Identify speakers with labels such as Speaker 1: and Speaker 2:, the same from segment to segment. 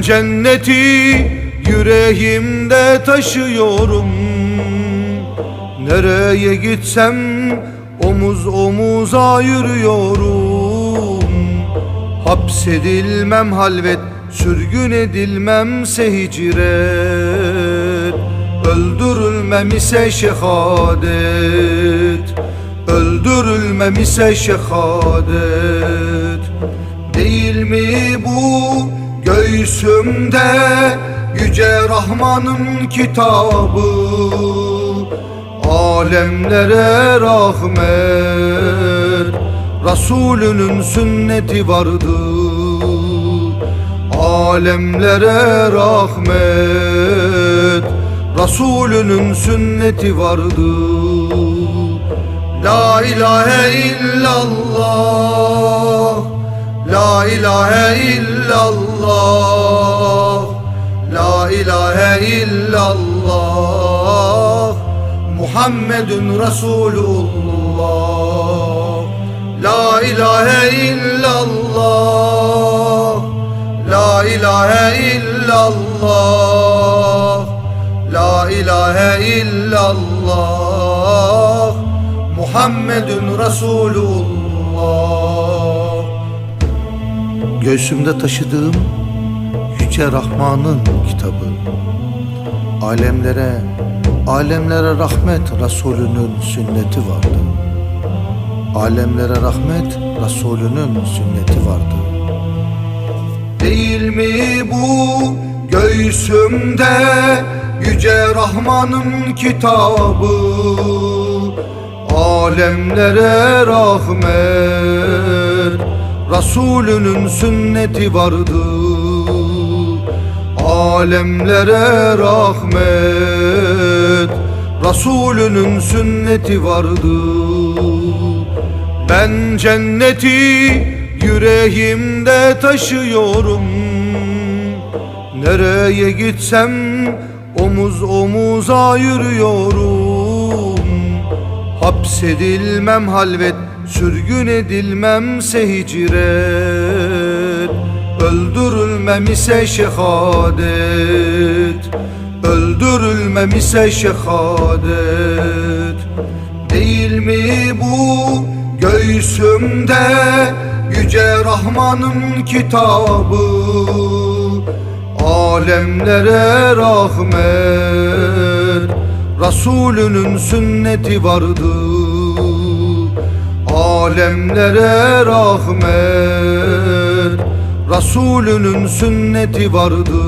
Speaker 1: Cenneti yüreğimde taşıyorum. Nereye gitsem omuz omuza yürüyorum. Hapsedilmem halvet, sürgün edilmemse hicret Öldürülmem ise şehadet Öldürülmem ise şehadet. Değil mi bu göğsümde Yüce Rahman'ın kitabı Alemlere rahmet Resulünün sünneti vardı Alemlere rahmet Resulünün sünneti vardı La ilahe illallah La ilahe illallah. La ilahe illallah. Muhammedun Resulullah. La ilahe illallah. La ilahe illallah. La ilahe illallah. Muhammedun Resulullah Göğsümde taşıdığım Yüce Rahman'ın kitabı. Alemlere, alemlere rahmet Resulünün sünneti vardı. Alemlere rahmet Resulünün sünneti vardı. Değil mi bu göğsümde Yüce Rahman'ın kitabı? Alemlere rahmet Resulünün sünneti vardı Alemlere rahmet. Resulünün sünneti vardı Ben cenneti yüreğimde taşıyorum. Nereye gitsem omuz omuza yürüyorum. Hapsedilmem halvet, sürgün edilmemse hicret Öldürülmem ise şehadet. Öldürülmem ise şehadet. Değil mi bu göğsümde Yüce Rahman'ın kitabı? Alemlere rahmet Resulünün sünneti vardı Alemlere rahmet. Resulünün sünneti vardı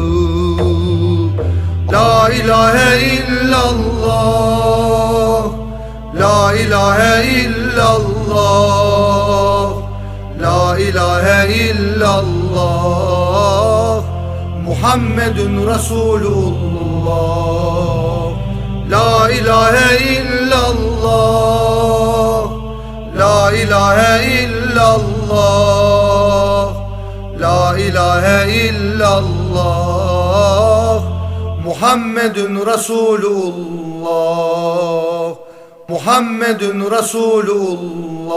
Speaker 1: La ilahe illallah. La ilahe illallah. La ilahe illallah. Muhammedun Resulullah. La ilahe illallah illallah La ilahe illallah Muhammedun Resulullah Muhammedun Resulullah